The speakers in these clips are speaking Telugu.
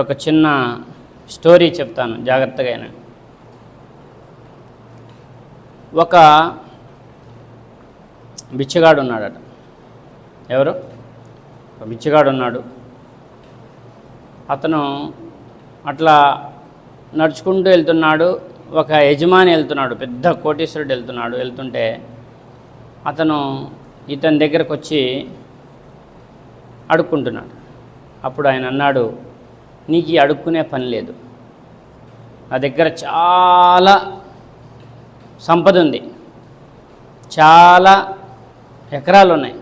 ఒక చిన్న స్టోరీ చెప్తాను జాగ్రత్తగా ఒక బిచ్చగాడు ఉన్నాడట. ఎవరు? ఒక బిచ్చగాడు ఉన్నాడు. అతను అట్లా నడుచుకుంటూ వెళ్తున్నాడు. ఒక యజమాని వెళ్తున్నాడు పెద్ద కోటీశ్వరుడు వెళ్తున్నాడు. వెళ్తుంటే అతను ఇతని దగ్గరకు వచ్చి అడుక్కుంటున్నాడు. అప్పుడు ఆయన అన్నాడు నీకు అడుక్కునే పని లేదు. నా దగ్గర చాలా సంపద ఉంది. చాలా ఎకరాలు ఉన్నాయి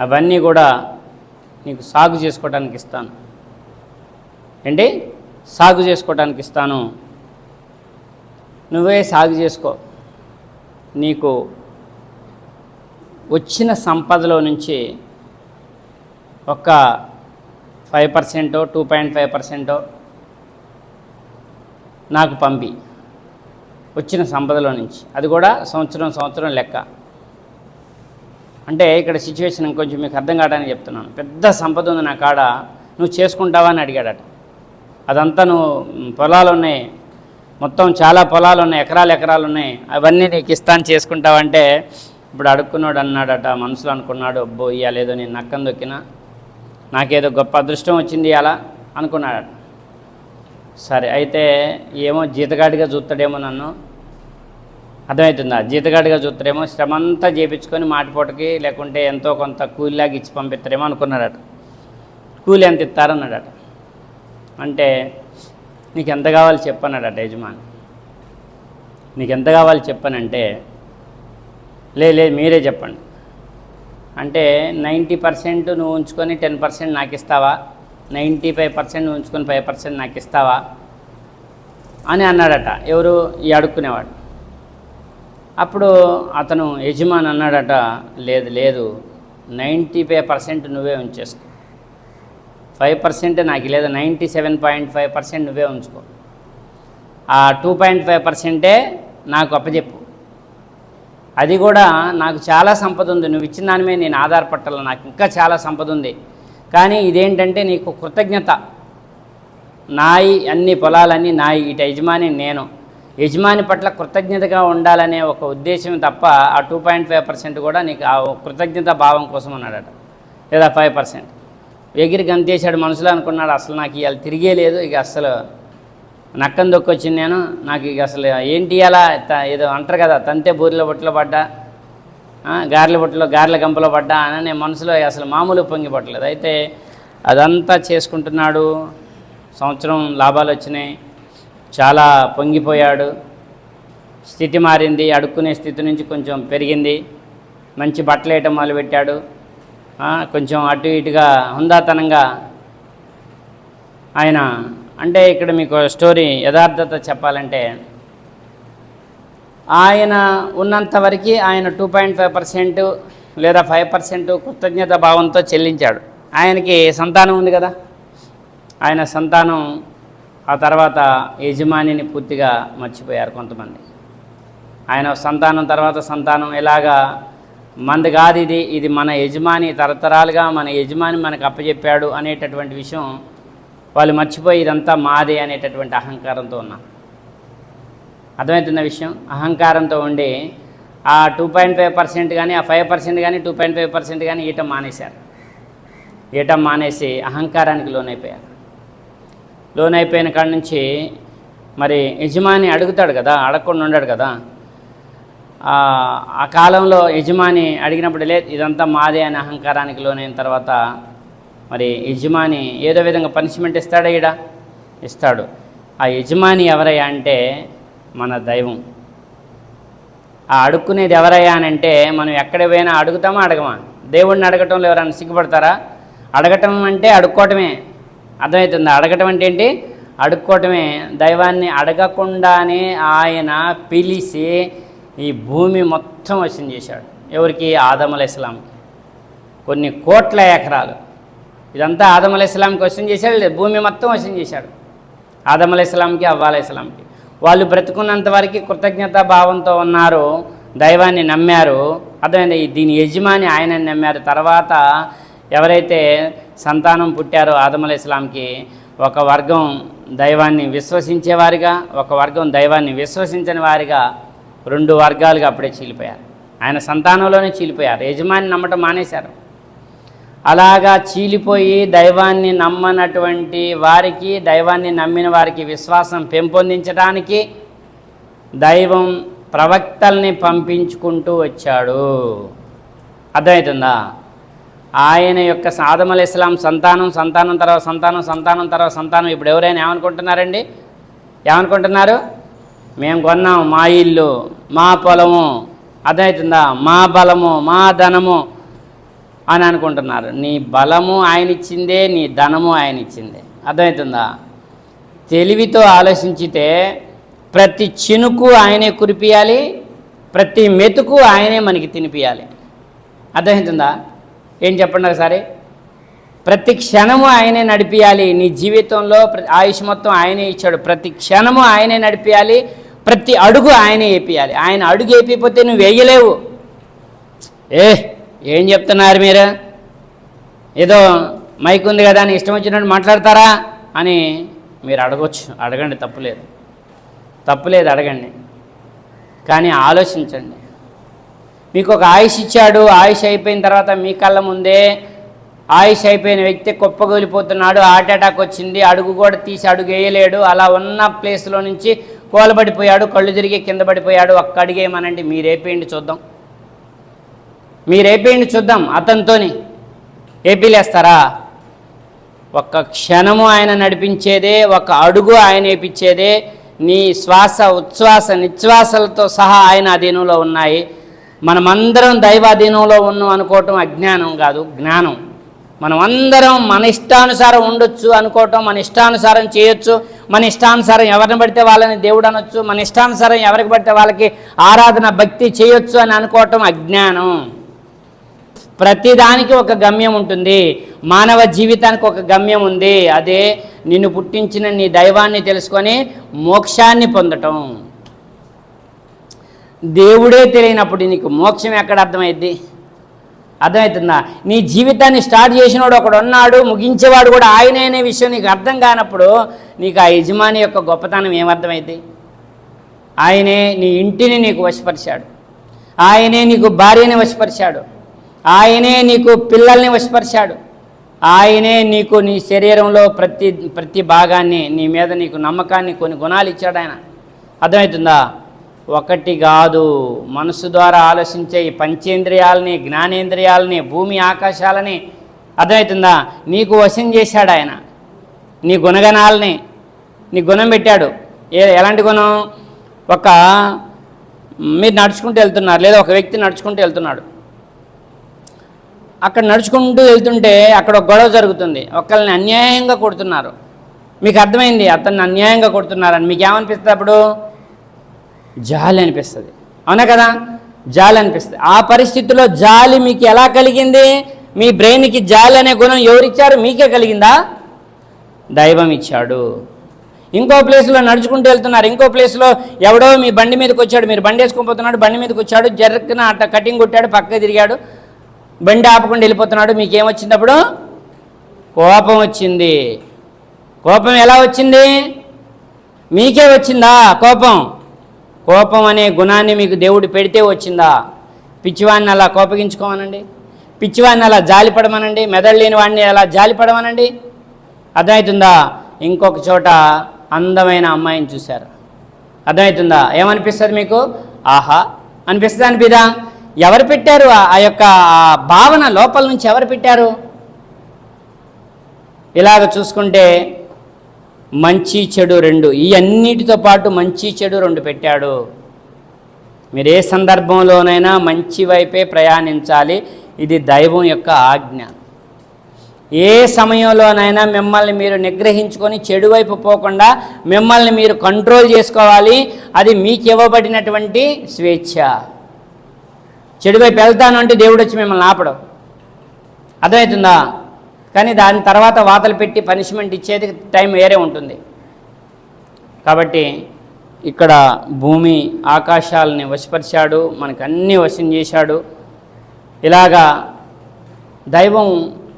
అవన్నీ కూడా నీకు సాగు చేసుకోవడానికి ఇస్తాను. ఏంటి? సాగు చేసుకోవడానికి ఇస్తాను. నువ్వే సాగు చేసుకో. నీకు వచ్చిన సంపదలో నుంచి ఒక ఫైవ్ పర్సెంటో టూ పాయింట్ ఫైవ్ పర్సెంటో నాకు పంపి. వచ్చిన సంపదలో నుంచి. అది కూడా సంవత్సరం సంవత్సరం లెక్క. అంటే ఇక్కడ సిచ్యువేషన్ ఇంకొంచెం మీకు అర్థం కావడానికి చెప్తున్నాను. పెద్ద సంపద ఉంది నా కాడ. నువ్వు చేసుకుంటావా అని అడిగాడట. అదంతా నువ్వు పొలాలు ఉన్నాయి. మొత్తం చాలా పొలాలు ఉన్నాయి. ఎకరాలు ఎకరాలు ఉన్నాయి. అవన్నీ నీకు ఇస్తాను చేసుకుంటావంటే ఇప్పుడు అడుక్కున్నాడు అన్నాడట మనసులో అనుకున్నాడు అబ్బో ఇయ్యాలేదో నేను నక్కం దొక్కినా. నాకేదో గొప్ప అదృష్టం వచ్చింది అలా అనుకున్నాడు సరే అయితే ఏమో జీతగాడిగా చూస్తాడేమో నన్ను. అర్థమవుతుందా? జీతగాడిగా చూస్తాడేమో శ్రమ అంతా చేపించుకొని మాటిపూటకి లేకుంటే ఎంతో కొంత కూలిలాగా ఇచ్చి పంపిస్తారేమో అనుకున్నాడట. కూలి ఎంత ఇస్తారన్నాడట. అంటే నీకు ఎంత కావాలి చెప్పన్నాడట యజమాని. నీకు ఎంత కావాలి చెప్పనంటే లే లేదు మీరే చెప్పండి. అంటే నైంటీ పర్సెంట్ నువ్వు ఉంచుకొని టెన్ పర్సెంట్ నాకు ఇస్తావా? నైంటీ ఫైవ్ పర్సెంట్ నువ్వు ఉంచుకొని ఫైవ్ పర్సెంట్ నాకు ఇస్తావా? అని అన్నాడట. ఎవరు? ఈ అడుక్కునేవాడు. అప్పుడు అతను యజమాని అన్నాడట లేదు లేదు. నైంటీ ఫైవ్ పర్సెంట్ నువ్వే ఉంచేసుకో. ఫైవ్ పర్సెంట్ నాకు లేదు. Ninety seven point five percent నువ్వే ఉంచుకో. ఆ టూ పాయింట్ ఫైవ్ పర్సెంటే నాకు అప్పచెప్పు అది కూడా నాకు చాలా సంపద ఉంది. నువ్వు ఇచ్చిన దాని మీద నేను ఆధారపట్టాల నాకు ఇంకా చాలా సంపద ఉంది. కానీ ఇదేంటంటే నీకు కృతజ్ఞత. నాయి అన్ని పొలాలన్నీ నాయి. ఇటు యజమాని నేను. యజమాని పట్ల కృతజ్ఞతగా ఉండాలనే ఒక ఉద్దేశం తప్ప ఆ టూ పాయింట్ ఫైవ్ పర్సెంట్ కూడా నీకు ఆ కృతజ్ఞత భావం కోసం అన్నాడట. లేదా ఫైవ్ పర్సెంట్. ఎగిరి గంతేశాడు మనసులో అనుకున్నాడు అసలు నాకు ఇవాళ తిరిగే లేదు. ఇక అసలు నక్కని దొక్కొచ్చింది నేను. నాకు ఇక అసలు ఏంటి అలా ఏదో అంటారు కదా తంతే బూరిలో బొట్టులో పడ్డా గార్ల గారెల గార్ల గారెల గంపలో పడ్డా అని నేను మనసులో అసలు మామూలు పొంగి పట్టలేదు. అయితే అదంతా చేసుకుంటున్నాడు. సంవత్సరం లాభాలు వచ్చినాయి. చాలా పొంగిపోయాడు. స్థితి మారింది. అడుక్కునే స్థితి నుంచి కొంచెం పెరిగింది. మంచి బట్టలు వేయటం మొదలుపెట్టాడు. కొంచెం అటు ఇటుగా హుందాతనంగా ఆయన అంటే ఇక్కడ మీకు స్టోరీ యథార్థత చెప్పాలంటే ఆయన ఉన్నంత వరకు ఆయన టూ పాయింట్ ఫైవ్ పర్సెంట్ లేదా ఫైవ్ పర్సెంట్ కృతజ్ఞత భావంతో చెల్లించాడు. ఆయనకి సంతానం ఉంది కదా? ఆయన సంతానం ఆ తర్వాత యజమానిని పూర్తిగా మర్చిపోయారు కొంతమంది. ఆయన సంతానం తర్వాత సంతానం ఇలాగా మంది కాదు ఇది ఇది మన యజమాని తరతరాలుగా మన యజమాని మనకు అప్పచెప్పాడు అనేటటువంటి విషయం వాళ్ళు మర్చిపోయి ఇదంతా మాదే అనేటటువంటి అహంకారంతో ఉన్నారు అర్థమవుతున్న విషయం? అహంకారంతో ఉండి ఆ టూ పాయింట్ ఫైవ్ పర్సెంట్ కానీ ఆ ఫైవ్ పర్సెంట్ కానీ టూ పాయింట్ ఫైవ్ పర్సెంట్ కానీ ఈయటం మానేశారు. ఈయటం మానేసి అహంకారానికి లోనైపోయారు. లోనైపోయిన కాడ నుంచి మరి యజమాని అడుగుతాడు కదా అడగకుండా ఉండాడు కదా. ఆ ఆ కాలంలో యజమాని అడిగినప్పుడు లేదు ఇదంతా మాదే అనే అహంకారానికి లోనైన తర్వాత మరి యజమాని ఏదో విధంగా పనిష్మెంట్ ఇస్తాడా ఈడ? ఇస్తాడు. ఆ యజమాని ఎవరయ్యా అంటే మన దైవం. ఆ అడుక్కునేది ఎవరయ్యా అని అంటే మనం ఎక్కడ పోయినా అడుగుతామా అడగమా? దేవుడిని అడగటంలో ఎవరైనా సిగ్గుపడతారా? అడగటం అంటే అడుక్కోవటమే. అర్థమవుతుంది? అడగటం అంటే ఏంటి? అడుక్కోవటమే. దైవాన్ని అడగకుండానే ఆయన పిలిచి ఈ భూమి మొత్తం వశం చేశాడు. ఎవరికి? ఆదముల ఇస్లాంకి. కొన్ని కోట్ల ఎకరాలు. ఇదంతా ఆదం ఇస్లాంకి వశం చేశాడు భూమి మొత్తం వశం చేశాడు. ఆదం ఇస్లాంకి అవ్వాల ఇస్లాంకి వాళ్ళు బ్రతుకున్నంత వరకు కృతజ్ఞతా భావంతో ఉన్నారు దైవాన్ని నమ్మారు. అర్థమైంది? దీని యజమాని ఆయనని నమ్మారు. తర్వాత ఎవరైతే సంతానం పుట్టారో ఆదం ఇస్లాంకి ఒక వర్గం దైవాన్ని విశ్వసించేవారిగా ఒక వర్గం దైవాన్ని విశ్వసించని వారిగా రెండు వర్గాలుగా అప్పుడే చీలిపోయారు. ఆయన సంతానంలోనే చీలిపోయారు. యజమాని నమ్మటం మానేశారు. అలాగా చీలిపోయి దైవాన్ని నమ్మనటువంటి వారికి దైవాన్ని నమ్మిన వారికి విశ్వాసం పెంపొందించడానికి దైవం ప్రవక్తల్ని పంపించుకుంటూ వచ్చాడు. అర్థమవుతుందా ఆయన యొక్క సాదమల ఇస్లాం సంతానం సంతానం తర్వాత సంతానం సంతానం తర్వాత సంతానం. ఇప్పుడు ఎవరైనా ఏమనుకుంటున్నారండి? ఏమనుకుంటున్నారు? మేము కొన్నాం మా ఇల్లు మా పొలము. అర్థమవుతుందా మా బలము మా ధనము. అని అనుకుంటున్నారు. నీ బలము ఆయన ఇచ్చిందే నీ ధనము ఆయన ఇచ్చిందే అర్థమవుతుందా? తెలివితో ఆలోచించితే ప్రతి చినుకు ఆయనే కురిపియాలి ప్రతి మెతుకు ఆయనే మనకి తినిపియాలి. అర్థమవుతుందా? ఏం చెప్పండి ఒకసారి? ప్రతి క్షణము ఆయనే నడిపియాలి. నీ జీవితంలో ఆయుష్ మొత్తం ఆయనే ఇచ్చాడు. ప్రతి క్షణము ఆయనే నడిపియాలి ప్రతి అడుగు ఆయనే వేపియాలి ఆయన అడుగు వేపిపోతే నువ్వు వేయలేవు. ఏ ఏం చెప్తున్నారు మీరు? ఏదో మైక్ ఉంది కదా అని ఇష్టం వచ్చినట్టు మాట్లాడతారా అని మీరు అడగవచ్చు అడగండి తప్పులేదు తప్పులేదు అడగండి. కానీ ఆలోచించండి. మీకు ఒక ఆయుష్ ఇచ్చాడు ఆయుష్ అయిపోయిన తర్వాత మీ కళ్ళ ముందే ఆయుష్ అయిపోయిన వ్యక్తి కుప్పగూలిపోతున్నాడు హార్ట్ అటాక్ వచ్చింది అడుగు కూడా తీసి అడుగు వేయలేడు అలా ఉన్న ప్లేస్లో నుంచి కోలబడిపోయాడు కళ్ళు తిరిగి కింద పడిపోయాడు ఒక్క అడిగేయమనండి మీరేపేయండి చూద్దాం. మీరు ఏపీని చూద్దాం అతనితోని ఏపీలేస్తారా ఒక్క క్షణము ఆయన నడిపించేదే ఒక అడుగు ఆయన ఏపించేదే నీ శ్వాస ఉచ్ఛ్వాస నిశ్వాసలతో సహా ఆయన అధీనంలో ఉన్నాయి. మనమందరం దైవాధీనంలో ఉన్నాం అనుకోవటం అజ్ఞానం కాదు జ్ఞానం. మనమందరం మన ఇష్టానుసారం ఉండొచ్చు అనుకోవటం మన ఇష్టానుసారం చేయొచ్చు మన ఇష్టానుసారం ఎవరిని పడితే వాళ్ళని దేవుడు అనొచ్చు మన ఇష్టానుసారం ఎవరికి పడితే వాళ్ళకి ఆరాధన భక్తి చేయొచ్చు అని అనుకోవటం అజ్ఞానం. ప్రతిదానికి ఒక గమ్యం ఉంటుంది. మానవ జీవితానికి ఒక గమ్యం ఉంది. అదే నిన్ను పుట్టించిన నీ దైవాన్ని తెలుసుకొని మోక్షాన్ని పొందటం. దేవుడే తెలియనప్పుడు నీకు మోక్షం ఎక్కడ అర్థమైద్ది? అర్థమవుతుందా నీ జీవితాన్ని స్టార్ట్ చేసినోడు ఒకడు ఉన్నాడు ముగించేవాడు కూడా ఆయనే అనే విషయం నీకు అర్థం కానప్పుడు నీకు ఆ యజమాని యొక్క గొప్పతనం ఏమర్థమైంది ఆయనే నీ ఇంటిని నీకు వశపరిచాడు. ఆయనే నీకు భార్యని వశపరిచాడు. ఆయనే నీకు పిల్లల్ని వశపరిచాడు. ఆయనే నీకు నీ శరీరంలో ప్రతి ప్రతి భాగాన్ని నీ మీద నీకు నమ్మకాన్ని కొన్ని గుణాలు ఇచ్చాడు ఆయన. అర్థమవుతుందా? ఒకటి కాదు మనసు ద్వారా ఆలోచించే ఈ పంచేంద్రియాలని జ్ఞానేంద్రియాలని భూమి ఆకాశాలని అర్థమవుతుందా? నీకు వశం చేశాడు ఆయన. నీ గుణగణాలని నీ గుణం పెట్టాడు. ఏ ఎలాంటి గుణం? ఒక మీరు నడుచుకుంటూ వెళ్తున్నారు లేదా ఒక వ్యక్తి నడుచుకుంటూ వెళ్తున్నాడు. అక్కడ నడుచుకుంటూ వెళ్తుంటే అక్కడ ఒక గొడవ జరుగుతుంది. ఒకళ్ళని అన్యాయంగా కొడుతున్నారు. మీకు అర్థమైంది? అతన్ని అన్యాయంగా కొడుతున్నారని. మీకు ఏమనిపిస్తుంది అప్పుడు? జాలి అనిపిస్తుంది. అవునా కదా? జాలి అనిపిస్తుంది. ఆ పరిస్థితిలో జాలి మీకు ఎలా కలిగింది? మీ బ్రెయిన్కి జాలి అనే గుణం ఎవరిచ్చారు? మీకే కలిగిందా? దైవం ఇచ్చాడు. ఇంకో ప్లేస్లో నడుచుకుంటూ వెళ్తున్నారు. ఇంకో ప్లేస్లో ఎవడో మీ బండి మీదకి వచ్చాడు మీరు బండి వేసుకొని పోతున్నాడు. బండి మీదకి వచ్చాడు జర్రకున అట్ట కటింగ్ కొట్టాడు. పక్కకి తిరిగాడు. బండి ఆపకుండా వెళ్ళిపోతున్నాడు. మీకేమొచ్చింది అప్పుడు కోపం వచ్చింది. కోపం ఎలా వచ్చింది? మీకే వచ్చిందా కోపం? కోపం అనే గుణాన్ని మీకు దేవుడు పెడితే వచ్చిందా? పిచ్చివాడిని అలా కోపగించుకోమనండి. పిచ్చివాడిని అలా జాలిపడమనండి. మెదడు లేని వాడిని అలా జాలిపడమనండి. అర్థమవుతుందా? ఇంకొక చోట అందమైన అమ్మాయిని చూశారు. అర్థమవుతుందా? ఏమనిపిస్తుంది మీకు? ఆహా! అనిపిస్తుంది? అనిపిదా? ఎవరు పెట్టారు? ఆ- యొక్క భావన లోపల నుంచి ఎవరు పెట్టారు? ఇలాగ చూసుకుంటే మంచి చెడు రెండు ఈ అన్నిటితో పాటు మంచి చెడు రెండు పెట్టాడు. మీరు ఏ సందర్భంలోనైనా మంచి వైపే ప్రయాణించాలి. ఇది దైవం యొక్క ఆజ్ఞ. ఏ సమయంలోనైనా మిమ్మల్ని మీరు నిగ్రహించుకొని చెడు వైపు పోకుండా మిమ్మల్ని మీరు కంట్రోల్ చేసుకోవాలి. అది మీకు ఇవ్వబడినటువంటి స్వేచ్ఛ. చెడువైపు వెళ్తాను అంటే దేవుడు వచ్చి మిమ్మల్ని ఆపడం. అర్థమవుతుందా? కానీ దాని తర్వాత వాతలు పెట్టి పనిష్మెంట్ ఇచ్చేది టైం వేరే ఉంటుంది. కాబట్టి ఇక్కడ భూమి ఆకాశాలని వశపరిచాడు మనకు అన్నీ వశం చేశాడు. ఇలాగా దైవం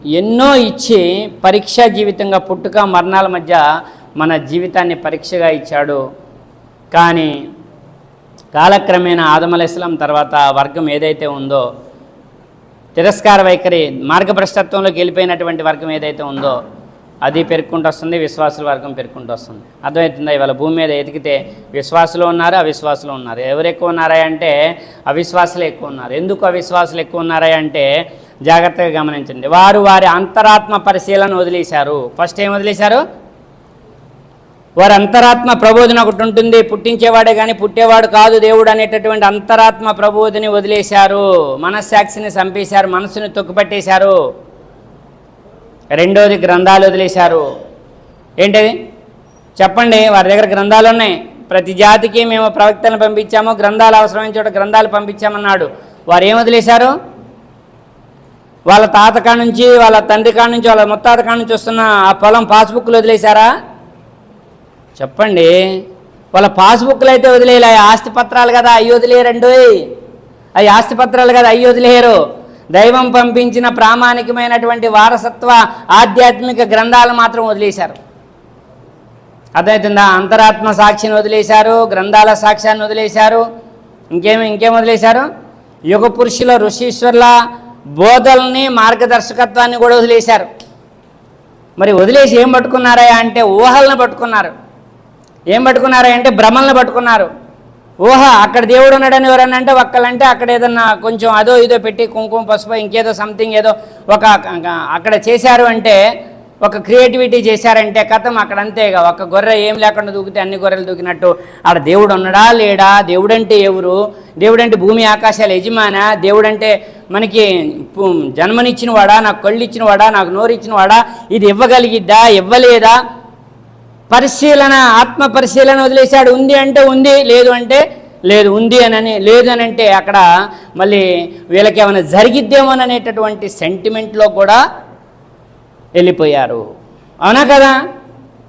ఎన్నో ఇచ్చి పరీక్ష జీవితంగా పుట్టుక మరణాల మధ్య మన జీవితాన్ని పరీక్షగా ఇచ్చాడు. కానీ కాలక్రమేణా ఆదమల ఇస్లాం తర్వాత వర్గం ఏదైతే ఉందో తిరస్కార వైఖరి మార్గభ్రష్టత్వంలోకి వెళ్ళిపోయినటువంటి వర్గం ఏదైతే ఉందో అది పెరుక్కుంటూ వస్తుంది విశ్వాసుల వర్గం పెరుక్కుంటూ వస్తుంది. అర్థమవుతుందా? ఇవాళ భూమి మీద ఎతికితే విశ్వాసులు ఉన్నారు అవిశ్వాసులు ఉన్నారు. ఎవరు ఎక్కువ ఉన్నారా అంటే అవిశ్వాసులు ఎక్కువ ఉన్నారు. ఎందుకు అవిశ్వాసులు ఎక్కువ ఉన్నారా అంటే జాగ్రత్తగా గమనించండి. వారు వారి అంతరాత్మ పరిశీలన వదిలేశారు. ఫస్ట్ ఏం వదిలేశారు? వారి అంతరాత్మ ప్రబోధన ఒకటి ఉంటుంది. పుట్టించేవాడే కానీ పుట్టేవాడు కాదు దేవుడు అనేటటువంటి అంతరాత్మ ప్రబోధిని వదిలేశారు. మనస్సాక్షిని చంపేశారు. మనసుని తొక్కుపట్టేశారు. రెండోది గ్రంథాలు వదిలేశారు. ఏంటది? చెప్పండి. వారి దగ్గర గ్రంథాలు ఉన్నాయి. ప్రతి జాతికి మేము ప్రవక్తలను పంపించాము. గ్రంథాలు అవసరమైన చోట గ్రంథాలు పంపించామన్నాడు. వారు ఏం వదిలేశారు? వాళ్ళ తాత కాడ నుంచి వాళ్ళ తండ్రి కాడ నుంచి వాళ్ళ ముత్తాత కాడ నుంచి వస్తున్న ఆ పొలం పాస్బుక్లు వదిలేశారా? చెప్పండి. వాళ్ళ పాస్బుక్లు అయితే వదిలేయాలి. అవి ఆస్తి పత్రాలు కదా అవి వదిలేయరండి అవి ఆస్తి పత్రాలు కదా అవి వదిలేయరు. దైవం పంపించిన ప్రామాణికమైనటువంటి వారసత్వ ఆధ్యాత్మిక గ్రంథాలు మాత్రం వదిలేశారు. అర్థమవుతుందా? అంతరాత్మ సాక్షిని వదిలేశారు గ్రంథాల సాక్ష్యాన్ని వదిలేశారు. ఇంకేమి ఇంకేం వదిలేశారు? యుగ పురుషుల ఋషీశ్వర్ల బోధల్ని మార్గదర్శకత్వాన్ని కూడా వదిలేశారు. మరి వదిలేసి ఏం పట్టుకున్నారా అంటే ఊహలను పట్టుకున్నారు. ఏం పట్టుకున్నారు అంటే భ్రమలను పట్టుకున్నారు. ఊహ అక్కడ దేవుడు ఉన్నాడని ఎవరన్నా అంటే ఒక్కలంటే అక్కడ ఏదన్నా కొంచెం అదో ఇదో పెట్టి కుంకుమ పసుపు ఇంకేదో సంథింగ్ ఏదో ఒక అక్కడ చేశారు అంటే ఒక క్రియేటివిటీ చేశారంటే కథం అక్కడ అంతేగా. ఒక గొర్రె ఏం లేకుండా దూకితే అన్ని గొర్రెలు దూకినట్టు. ఆడ దేవుడు ఉన్నాడా లేడా? దేవుడంటే ఎవరు? దేవుడంటే భూమి ఆకాశాల యజమాన? దేవుడంటే మనకి జన్మనిచ్చిన వాడా? నాకు కళ్ళు ఇచ్చిన వాడా? నాకు నోరు ఇచ్చిన వాడా? ఇది ఇవ్వగలిగిద్దా? ఇవ్వలేదా? పరిశీలన ఆత్మ పరిశీలన వదిలేశాడు. ఉంది అంటే ఉంది లేదు అంటే లేదు. ఉంది అని లేదు అని అంటే అక్కడ మళ్ళీ వీళ్ళకి ఏమైనా జరిగిద్దేమోననేటటువంటి సెంటిమెంట్లో కూడా వెళ్ళిపోయారు. అవునా కదా?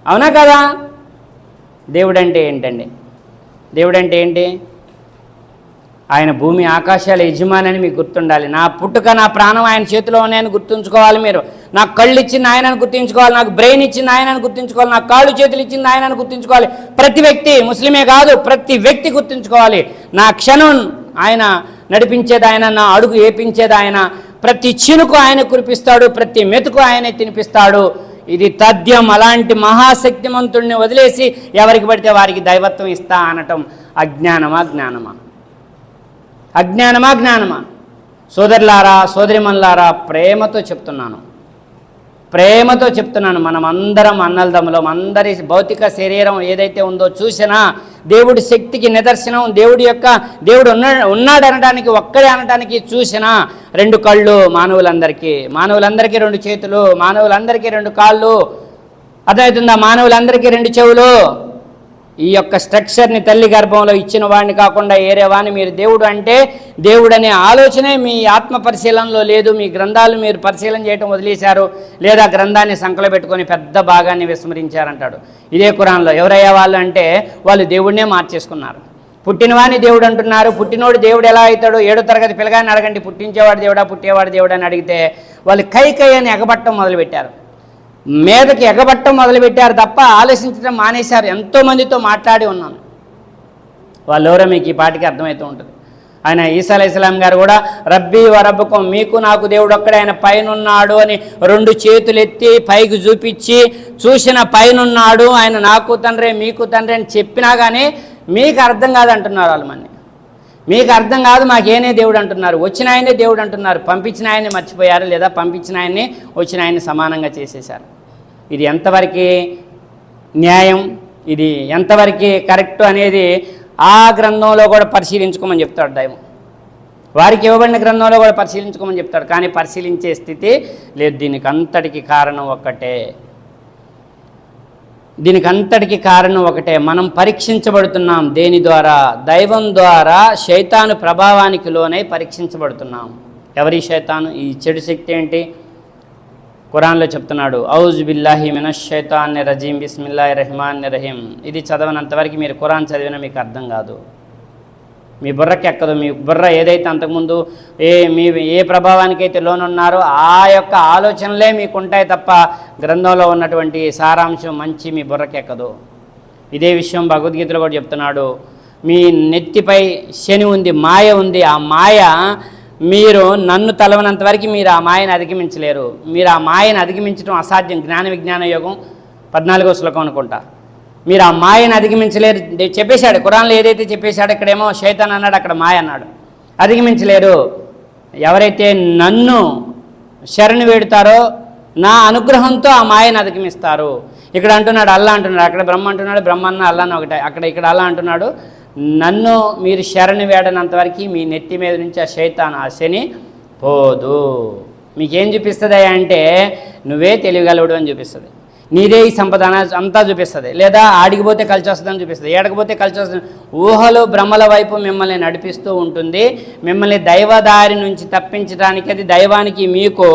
అవునా కదా? దేవుడంటే ఏంటండి? దేవుడంటే ఏంటి? ఆయన భూమి ఆకాశాల యజమాని అని మీకు గుర్తుండాలి. నా పుట్టుక నా ప్రాణం ఆయన చేతిలో ఉన్నాయని గుర్తుంచుకోవాలి మీరు. నాకు కళ్ళు ఇచ్చింది ఆయనని గుర్తుంచుకోవాలి. నాకు బ్రెయిన్ ఇచ్చింది ఆయనని గుర్తుంచుకోవాలి. నాకు కాళ్ళు చేతులు ఇచ్చింది ఆయనని గుర్తుంచుకోవాలి. ప్రతి వ్యక్తి ముస్లిమే కాదు ప్రతి వ్యక్తి గుర్తుంచుకోవాలి. నా క్షణం ఆయన నడిపించేది ఆయన నా అడుగు ఏపించేది ఆయన. ప్రతి చినుకు ఆయన కురిపిస్తాడు ప్రతి మెతుకు ఆయనే తినిపిస్తాడు. ఇది తథ్యం. అలాంటి మహాశక్తిమంతుడిని వదిలేసి ఎవరికి పడితే వారికి దైవత్వం ఇస్తా అనటం అజ్ఞానమా జ్ఞానమా? అజ్ఞానమా జ్ఞానమా? సోదరులారా సోదరిమన్లారా ప్రేమతో చెప్తున్నాను. ప్రేమతో చెప్తున్నాను. మనం అందరం అన్నలదమ్ములం అందరి భౌతిక శరీరం ఏదైతే ఉందో చూసినా దేవుడి శక్తికి నిదర్శనం దేవుడి యొక్క దేవుడు ఉన్న ఉన్నాడు అనడానికి ఒక్కడే అనడానికి చూసినా రెండు కళ్ళు మానవులందరికీ మానవులందరికీ రెండు చేతులు మానవులందరికీ రెండు కాళ్ళు. అర్థమవుతుందా? మానవులందరికీ రెండు చెవులు. ఈ యొక్క స్ట్రక్చర్ని తల్లి గర్భంలో ఇచ్చిన వాడిని కాకుండా ఏరే వాడిని మీరు దేవుడు అంటే దేవుడు అనే ఆలోచనే మీ ఆత్మ పరిశీలనలో లేదు మీ గ్రంథాలు మీరు పరిశీలన చేయటం వదిలేశారు లేదా గ్రంథాన్ని సంకల పెట్టుకొని పెద్ద భాగాన్ని విస్మరించారంటాడు. ఇదే కురాన్లో ఎవరయ్యే వాళ్ళు అంటే వాళ్ళు దేవుడినే మార్చేసుకున్నారు. పుట్టినవాని దేవుడు అంటున్నారు పుట్టినోడు దేవుడు ఎలా అవుతాడు? ఏడో తరగతి పిల్లగాని అడగండి పుట్టించేవాడు దేవుడా పుట్టేవాడు దేవుడు అని అడిగితే వాళ్ళు కై కై అని ఎగబట్టం మొదలుపెట్టారు. మీదకి ఎగబట్టం మొదలుపెట్టారు తప్ప ఆలోచించడం మానేశారు. ఎంతోమందితో మాట్లాడి ఉన్నాను. వాళ్ళెవరో మీకు ఈ పాటికి అర్థమవుతూ ఉంటుంది. ఆయన ఈసా ఇస్లాం గారు కూడా రబ్బీ వరబ్బకం మీకు నాకు దేవుడు ఒక్కడే ఆయన పైనున్నాడు అని రెండు చేతులు ఎత్తి పైకి చూపించి చూసిన పైనున్నాడు ఆయన నాకు తండ్రి మీకు తండ్రి అని చెప్పినా కానీ మీకు అర్థం కాదంటున్నారు వాళ్ళు మన్ని మీకు అర్థం కాదు మాకేనే దేవుడు అంటున్నారు. వచ్చిన ఆయనే దేవుడు అంటున్నారు. పంపించిన ఆయన్ని మర్చిపోయారు లేదా పంపించిన ఆయన్ని వచ్చిన ఆయన్ని సమానంగా చేసేశారు. ఇది ఎంతవరకు న్యాయం? ఇది ఎంతవరకు కరెక్ట్ అనేది ఆ గ్రంథంలో కూడా పరిశీలించుకోమని చెప్తాడు దైవం. వారికి ఇవ్వబడిన గ్రంథంలో కూడా పరిశీలించుకోమని చెప్తాడు. కానీ పరిశీలించే స్థితి లేదు. దీనికి అంతటికి కారణం ఒక్కటే. దీనికి అంతటికి కారణం ఒకటే మనం పరీక్షించబడుతున్నాం దేని ద్వారా? దైవం ద్వారా శైతాను ప్రభావానికి లోనై పరీక్షించబడుతున్నాం. ఎవరి శైతాను? ఈ చెడు శక్తి ఏంటి? ఖురాన్లో చెప్తున్నాడు ఔజ్ బిల్లాహి మినష్ శైతాన్ రజీం బిస్మిల్లాహి రహమాన్ రహీం ఇది చదవనంతవరకు మీరు ఖురాన్ చదివినా మీకు అర్థం కాదు. మీ బుర్రకి ఎక్కదు. మీ బుర్ర ఏదైతే అంతకుముందు ఏ మీ ఏ ప్రభావానికైతే లోనున్నారో ఆ యొక్క ఆలోచనలే మీకు ఉంటాయి తప్ప గ్రంథంలో ఉన్నటువంటి సారాంశం మంచి మీ బుర్రకి ఎక్కదు. ఇదే విషయం భగవద్గీతలో కూడా చెప్తున్నాడు. మీ నెత్తిపై శని ఉంది మాయ ఉంది. ఆ మాయ మీరు నన్ను తలవనంత వరకు మీరు ఆ మాయను అధిగమించలేరు. మీరు ఆ మాయను అధిగమించడం అసాధ్యం. జ్ఞాన విజ్ఞాన యోగం పద్నాలుగో శ్లోకం అనుకుంటా. మీరు ఆ మాయను అధిగమించలేరు. చెప్పేశాడు. కురాన్లో ఏదైతే చెప్పేశాడో ఇక్కడేమో శైతాన్ అన్నాడు అక్కడ మాయ అన్నాడు. అధిగమించలేరు. ఎవరైతే నన్ను శరణు వేడుతారో నా అనుగ్రహంతో ఆ మాయను అధిగమిస్తారు. ఇక్కడ అంటున్నాడు అల్లా అంటున్నాడు. అక్కడ బ్రహ్మ అంటున్నాడు బ్రహ్మ అన్న అల్లా అని ఒకటే. అక్కడ ఇక్కడ అల్లా అంటున్నాడు. నన్ను మీరు శరణి వేడనంతవరకు మీ నెత్తి మీద నుంచి ఆ శైతాన్ ఆ శని పోదు. మీకేం చూపిస్తుంది అంటే నువ్వే తెలియగలవుడు అని చూపిస్తుంది. నీదే ఈ సంపద అంతా చూపిస్తుంది. లేదా ఆడికిపోతే కలిసి వస్తుందని చూపిస్తుంది. ఏడకపోతే కలిసి వస్తుంది. ఊహలు భ్రమల వైపు మిమ్మల్ని నడిపిస్తూ ఉంటుంది. మిమ్మల్ని దైవదారి నుంచి తప్పించడానికి అది దైవానికి మీకు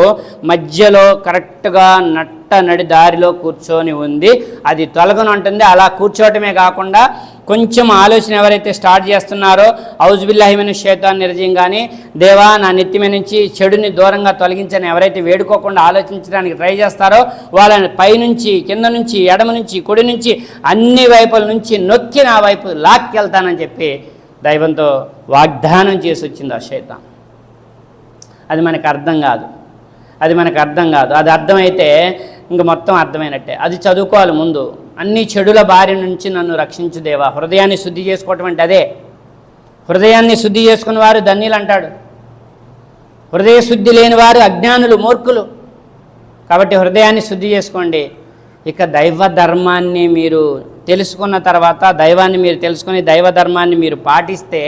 మధ్యలో కరెక్ట్గా నట్ట నడి దారిలో కూర్చొని ఉంది. అది తొలగను ఉంటుంది అలా కూర్చోవటమే కాకుండా కొంచెం ఆలోచన ఎవరైతే స్టార్ట్ చేస్తున్నారో ఔజుబిల్లాహిమిన శేతాన్ నిర్జయం కానీ దేవా నా నెత్తిమి నుంచి చెడుని దూరంగా తొలగించని ఎవరైతే వేడుకోకుండా ఆలోచించడానికి ట్రై చేస్తారో వాళ్ళని పైనుంచి కింద నుంచి ఎడమ నుంచి కుడి నుంచి అన్ని వైపుల నుంచి నొక్కి నా వైపు లాక్కెళ్తానని చెప్పి దైవంతో వాగ్దానం చేసి వచ్చింది ఆ శైతాన్ అది మనకు అర్థం కాదు. అది మనకు అర్థం కాదు. అది అర్థమైతే ఇంక మొత్తం అర్థమైనట్టే. అది చదువుకోవాలి ముందు. అన్ని చెడుల బారి నుంచి నన్ను రక్షించు దేవా. హృదయాన్ని శుద్ధి చేసుకోవటం అంటే అదే. హృదయాన్ని శుద్ధి చేసుకున్న వారు ధన్యులు అంటాడు. హృదయ శుద్ధి లేని వారు అజ్ఞానులు మూర్ఖులు. కాబట్టి హృదయాన్ని శుద్ధి చేసుకోండి. ఇక దైవ ధర్మాన్ని మీరు తెలుసుకున్న తర్వాత దైవాన్ని మీరు తెలుసుకొని దైవ ధర్మాన్ని మీరు పాటిస్తే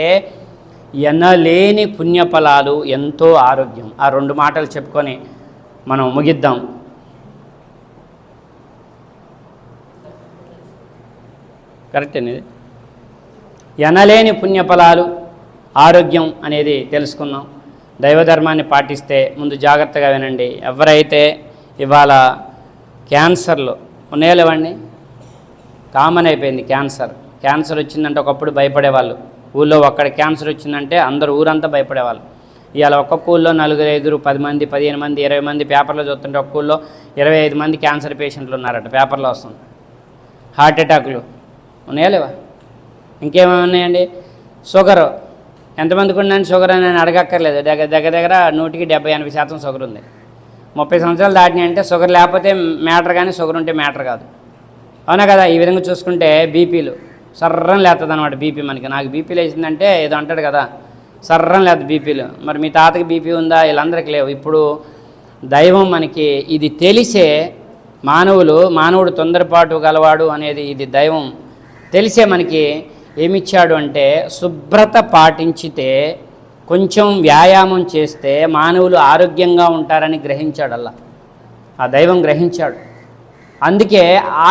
ఎనలేని పుణ్యఫలాలు ఎంతో ఆరోగ్యం. ఆ రెండు మాటలు చెప్పుకొని మనం ముగిద్దాం. కరెక్ట్ అనేది ఎనలేని పుణ్యఫలాలు ఆరోగ్యం అనేది తెలుసుకున్నాం దైవధర్మాన్ని పాటిస్తే ముందు జాగ్రత్తగా వినండి. ఎవరైతే ఇవాళ క్యాన్సర్లు ఉన్నాయలేవండి కామన్ అయిపోయింది క్యాన్సర్. క్యాన్సర్ వచ్చిందంటే ఒకప్పుడు భయపడేవాళ్ళు. ఊళ్ళో ఒక్కడ క్యాన్సర్ వచ్చిందంటే అందరు ఊరంతా భయపడేవాళ్ళు. ఇవాళ ఒక్కొక్క ఊళ్ళో నలుగురు ఐదుగురు పది మంది పదిహేను మంది ఇరవై మంది పేపర్లో చూస్తుంటే ఒక్క ఊళ్ళో ఇరవై ఐదు మంది క్యాన్సర్ పేషెంట్లు ఉన్నారట పేపర్లో వస్తుంది. హార్ట్ అటాక్లు ఉన్నాయా లేవా? ఇంకేమేమి ఉన్నాయండి? షుగర్. ఎంతమందికి ఉండండి షుగర్ అని నేను అడగక్కర్లేదు. దగ్గర దగ్గర దగ్గర నూటికి డెబ్బై ఎనభై శాతం షుగర్ ఉంది. ముప్పై సంవత్సరాలు దాటినాయి అంటే షుగర్ లేకపోతే మ్యాటర్ కానీ షుగర్ ఉంటే మ్యాటర్ కాదు. అవునా కదా? ఈ విధంగా చూసుకుంటే బీపీలు సర్రం లేస్తుంది అనమాట బీపీ మనకి. నాకు బీపీలు వేసిందంటే ఏదో అంటాడు కదా సర్రం లేదు బీపీలు. మరి మీ తాతకి బీపీ ఉందా? వీళ్ళందరికీ లేవు. ఇప్పుడు దైవం మనకి ఇది తెలిసే మానవులు మానవుడు తొందరపాటు గలవాడు అనేది ఇది దైవం తెలిసే మనకి ఏమిచ్చాడు అంటే శుభ్రత పాటించితే కొంచెం వ్యాయామం చేస్తే మానవులు ఆరోగ్యంగా ఉంటారని గ్రహించాడు అలా ఆ దైవం గ్రహించాడు. అందుకే ఆ